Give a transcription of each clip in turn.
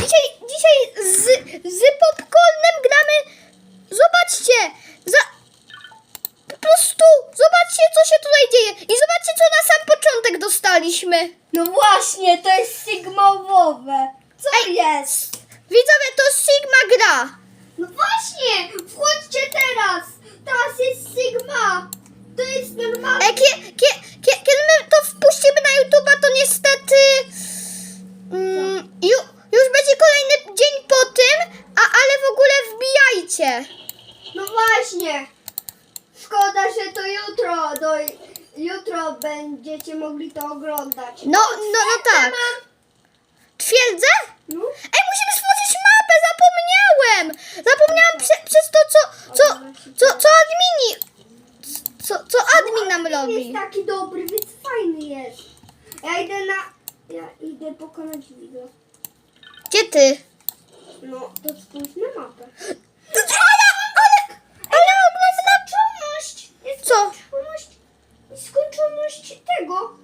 dzisiaj, dzisiaj z, z popcornem gramy. Zobaczcie, za, po prostu zobaczcie, co się tutaj dzieje. I zobaczcie, co na sam początek dostaliśmy. No właśnie, to jest sygmowowe. Co Ej. jest? Widzowie, to Sigma gra. No właśnie, wchodźcie teraz. Teraz jest Sigma. To jest normalne. E, kie, kie, kie, kiedy my to wpuścimy na YouTube'a, to niestety mm, ju, już będzie kolejny dzień po tym, a, ale w ogóle wbijajcie. No właśnie. Szkoda, że to jutro, do, jutro będziecie mogli to oglądać. No, no, no tak. Twierdzę? No. Ej, musimy stworzyć mapę, zapomniałem! Zapomniałam prze, przez to, co, co, co, co admini, co, co admin nam jest robi. taki dobry, więc fajny jest. Ja idę na... Ja idę pokonać wideo. Gdzie ty? No, to spójrz na mapę. Ale, ale, ale mam Skończoność! Jest Co? Skończoność, skończoność tego.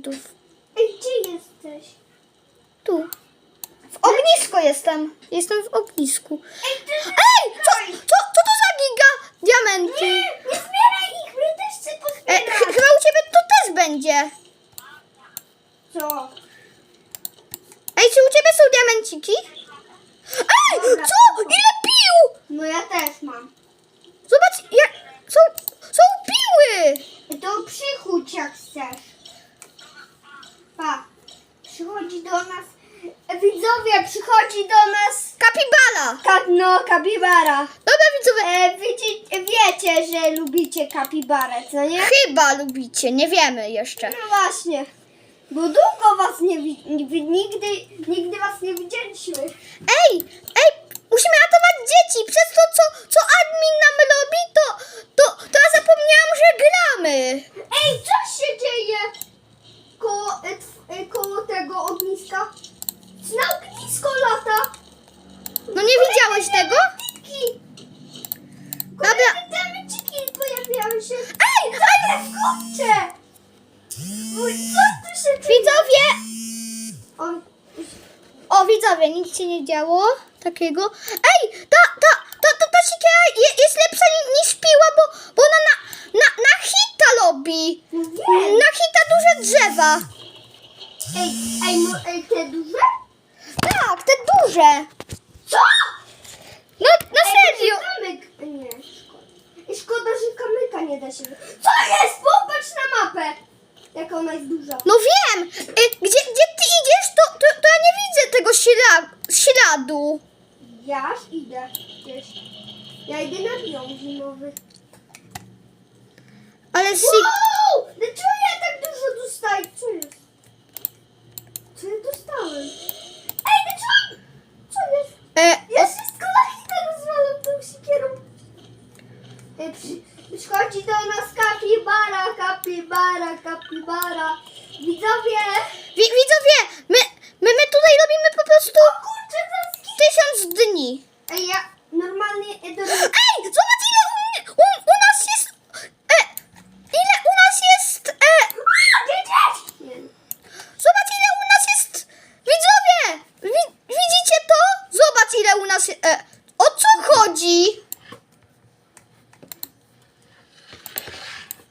фунтов. Kapibara. Ka no, kapibara. Dobra, widzowie, E, wiecie, wiecie, że lubicie kapibarę, co nie? chyba lubicie, nie wiemy jeszcze. No właśnie. Bo długo was nie wi- nigdy, nigdy was nie widzieliśmy. Ej, ej, musimy ratować dzieci. Przez to, co, co admin nam robi, to, to, to ja zapomniałam, że gramy. Ej, co się dzieje koło, e, tw- e, koło tego ogniska? Na ognisko lata. No nie widziałeś tego? Dobra. Pojawiały się. Ej, co tu się widzowie. O, O, widzowie, nic się nie działo takiego. Ej, ta, ta, ta, ta, ta siekiera je, jest lepsza ni- niż piła, bo, bo ona na, na, na hita robi. no wiem. Na hita duże drzewa. Ej, ej, mo, ej, te duże? Tak, te duże. Co? No, na serio. Kamyk. Nie, szkoda. I szkoda, że kamyka nie da się... Co jest? Popatrz na mapę! Jaka ona jest duża. No wiem. Y, Gdzie, gdzie ty idziesz, to, to, to ja nie widzę tego śla, śladu. Ja aż idę gdzieś. Ja idę na biom zimowy. Ale si... Wow! Dlaczego ja tak dużo dostaję? Co jest? Co ja dostałem? Ej, dlaczego? Co jest? E, Ja wszystko na chwilę rozwalam tą sikierą. Ej, przy, przychodzi do nas kapibara, kapibara, kapibara. Widzowie! wi, widzowie, my, my, my tutaj robimy po prostu O kurczę, to jest tysiąc dni. Ej, ja normalnie idę do... Ej, zobacz ile u, mnie- u, u nas jest... E, ile u nas jest... E, Nie. zobacz ile u nas jest... Widzowie, wi, widzicie to? Zobacz ile u nas jest... E, o co chodzi?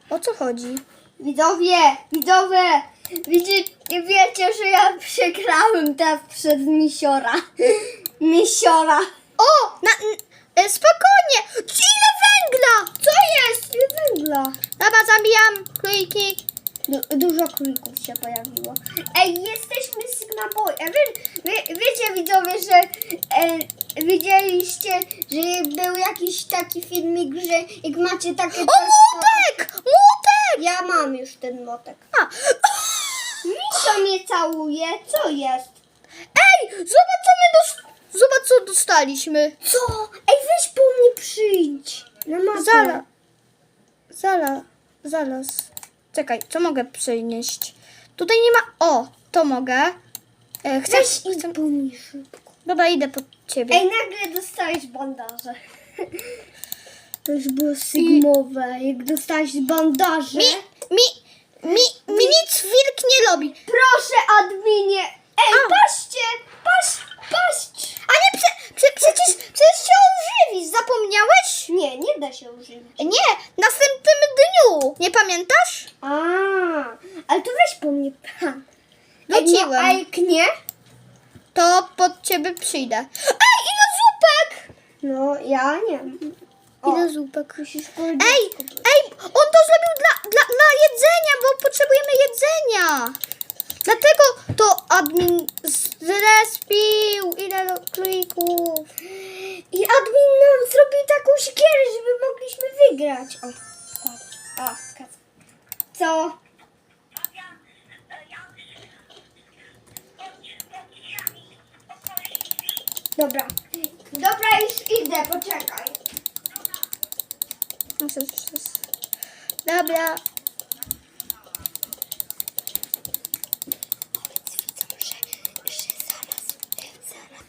O co chodzi? Widzowie, widzowie, widzicie, wiecie, że ja przegrałem teraz przez misiora. Misiora. O, na, n, e, spokojnie. Ile węgla? Co jest? Ile węgla? Dobra, zabijam króliki. Du- dużo królików się pojawiło. Ej, jesteśmy Sigma Boy. A wie, wie, wiecie widzowie, że e, widzieliście, że był jakiś taki filmik, że jak macie takie... O! Młotek! Ten motek. A. Misio mnie całuje, co jest? Ej, zobacz co my dos- Zobacz co dostaliśmy. Co? Ej, weź po mnie przyjdź. Na mapę. Zala. Zala. Zaraz. Czekaj, co mogę przynieść? Tutaj nie ma... O, to mogę. E, chcę... Weź idź chcę... po mnie szybko. Dobra, idę po ciebie. Ej, nagle dostałeś bandaże. To już było sygmowe, jak dostałeś bandaże. Mi, mi, mi, mi nic wilk nie robi. Proszę, adminie. Ej, A. patrzcie, patrz, patrz. A nie, prze, prze, przecież, przecież się ożywisz, zapomniałeś? Nie, nie da się użyć. Nie, następnym dniu. Nie pamiętasz? A, ale to weź po mnie. Ha. Wróciłem. Ej, no, a jak nie? To pod ciebie przyjdę. Ej, ile zupek! No, ja nie. Ile zupek? musisz Ej, ej, on to zrobił dla, dla, dla jedzenia, bo potrzebujemy jedzenia. Dlatego to admin zrespił. Ile królików? I admin nam zrobił taką siekierę, żeby mogliśmy wygrać. O, tak. A, kac. Co? Dobra. Dobra, już idę, poczekaj. Muszę przez- Dobra.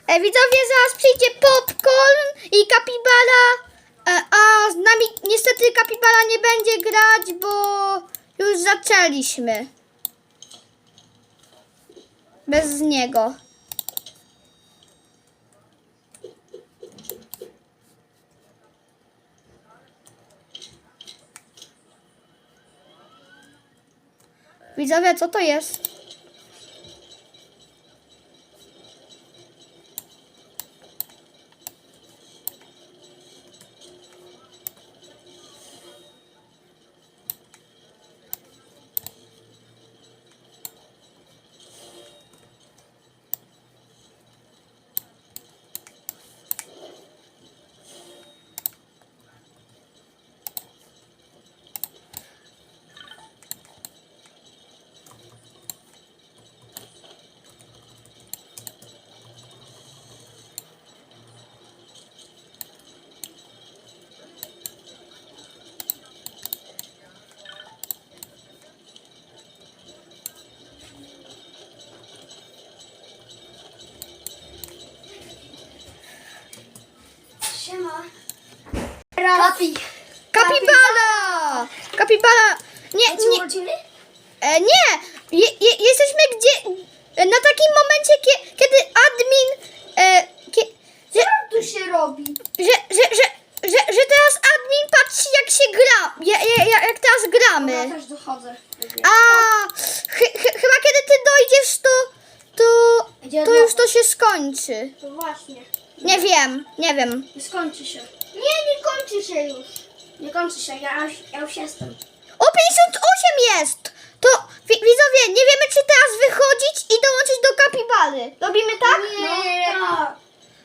E, widzowie, zaraz przyjdzie popcorn i kapibara. E, a z nami niestety kapibara nie będzie grać, bo już zaczęliśmy. Bez niego. Widzowie, co to jest? Kapi. Kapibara! Kapibara! Nie, nie, e, nie! Je, je, jesteśmy gdzie... Na takim momencie, kie, kiedy admin... E, kie, że, Co tu się robi? że, że, że, że, że teraz admin patrzy jak się gra. Ja, ja, ja, jak teraz Ja gramy. też dochodzę. A, chy, chy, chyba kiedy ty dojdziesz, to... To, to już to się skończy. To właśnie. Nie wiem, nie wiem. Skończy się. Nie, nie kończy się już. Nie kończy się, ja już, ja już jestem. O, 58 jest! To wi- widzowie, nie wiemy czy teraz wychodzić i dołączyć do kapibary. Robimy tak? Nie, tak.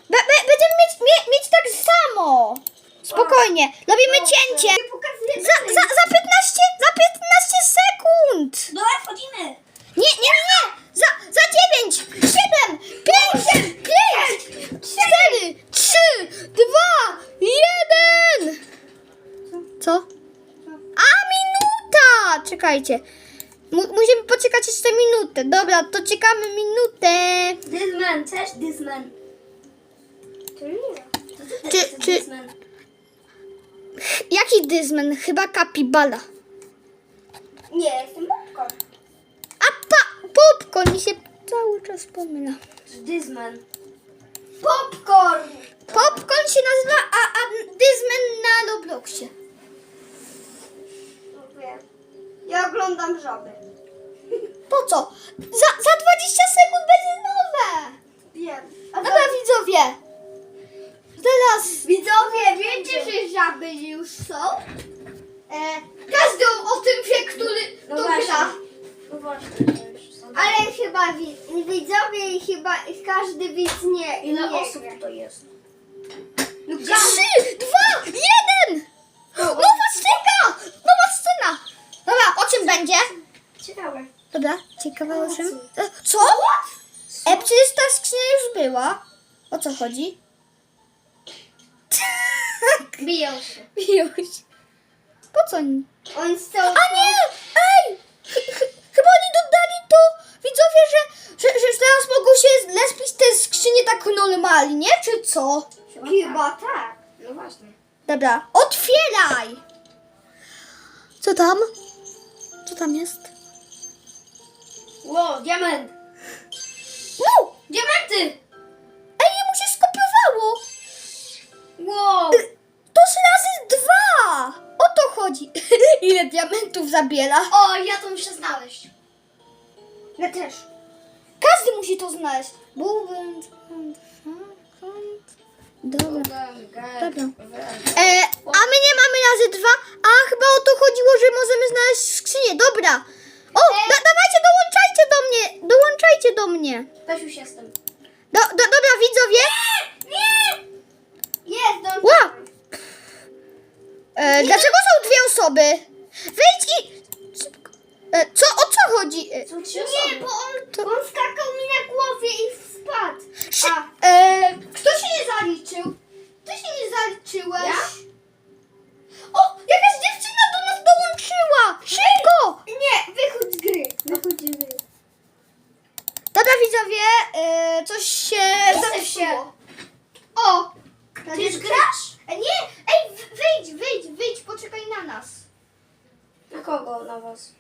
Be, be, będziemy mieć, mie, mieć tak samo. Spokojnie, robimy cięcie. Nie pokazuję Za, za, za 15, za 15 sekund. Dobra, wchodzimy. Nie, nie, nie, nie. Za, za 9, 7, 5, 5, 2, 1. Co? A, minuta! Czekajcie. Mu- musimy poczekać jeszcze minutę. Dobra, to czekamy minutę. Disman, cześć Disman. To nie. To Czy- jest czy- Disman. Jaki dysmen? Chyba kapibala. Nie, jestem popcorn. A pa, popcorn mi się cały czas pomyla. Disman. Popcorn! Popcorn się nazywa, a, a dysmen na Robloxie. Ja oglądam żaby. Po co? Za, za 20 sekund będzie nowe. Wiem. A Dobra, widzowie. Teraz Widzowie, wiecie, że żaby już są? E, każdy o tym wie, który No to właśnie. gra. No właśnie, to. Ale chyba wi- widzowie i chyba każdy widz nie Ile nie osób wie. to jest? Trzy, dwa, jeden! Nowa scena! Nowa scena! Dobra, o czym będzie? Ciekawe. Dobra, ciekawe o czym. E, Co? E, przecież ta skrzynia już była. O co chodzi? Biją się. Już. Po co oni? Oni są... A nie! Ej! Ch- ch- Chyba oni dodali to, widzowie, że, że, że teraz mogą się lespić te skrzynie tak normalnie, czy co? Chyba tak. No właśnie. Dobra, otwieraj! Co tam? Co tam jest? Ło, diament. Wow! Diamenty! Ej, mu się skopiowało! Wow. To z razy dwa! O to chodzi. Ile diamentów zabiera? O, ja to muszę znaleźć. Ja też. Każdy musi to znaleźć. Byłbym... Dobra. Dobra. E, a my nie mamy razy dwa, a chyba o to chodziło, że możemy znaleźć skrzynię. Dobra. O, da, dawajcie, dołączajcie do mnie. Dołączajcie do mnie. Też już jestem. Do, do, dobra, widzowie. Nie! Jest, do Ła! E, dlaczego są dwie osoby? Wyjdź i... E, co, o co chodzi? E, Są trzy osoby. Nie, bo on, To- on skakał mi na głowie i spadł. szy, A, e, kto się nie zaliczył? Ty się nie zaliczyłeś. Ja? o, jakaś dziewczyna do nas dołączyła. Szybko. Nie, wychodź z gry. Wychodź z gry. Dobra, widzowie, e, coś się Zepsuło. O! Ty już grasz? E, Nie! Ej, w- wyjdź, wyjdź, wyjdź, poczekaj na nas. Na kogo? Na was?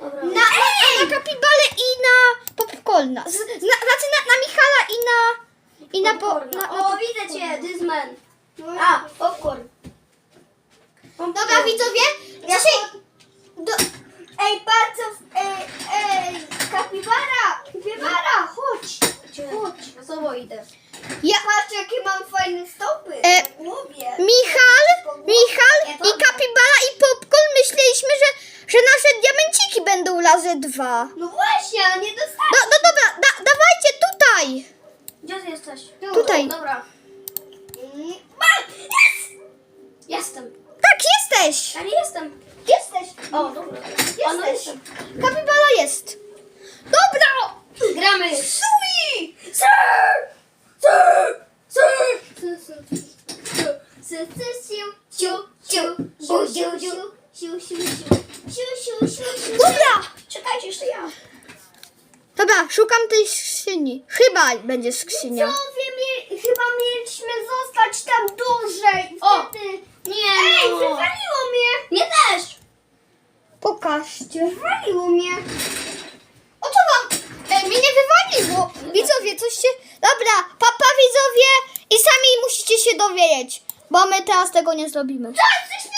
Dobra. Na, na, na kapibale i na popcorna. Z, na, znaczy na, na Michala i na... I na, po, na, na O, widzę cię, Dizman. A, popcorn. Dobra, widzowie, dzisiaj... Do, Ej, bardzo... Ej, ej, kapibara! Kapibara, chodź! Chodź. Sobą idę. ja, Patrz, jakie mam fajne stopy E. Michal, Michal i kapibara razy dwa. No właśnie, a nie No, dostałem. no dobra, da, dawajcie tutaj. Gdzie ty jesteś? Tu, Tutaj. tu, Dobra. Mm, Jest! Jestem. Tak, jesteś. Ja nie jestem. Jesteś. O, dobra. Ono Jesteś. Kapibala jest. Dobra. Gramy. Sui! Dobra. Czekajcie, jeszcze ja. Dobra, szukam tej skrzyni. Chyba będzie skrzynia. Widzowie, mi, chyba mieliśmy zostać tam dłużej. O! Wtedy... Nie, Ej, no. wywaliło mnie! Nie też. Pokażcie. Wywaliło mnie. O co wam? E, mnie nie wywaliło. Widzowie, coś się... Dobra, papa widzowie i sami musicie się dowiedzieć, bo my teraz tego nie zrobimy. Teraz coś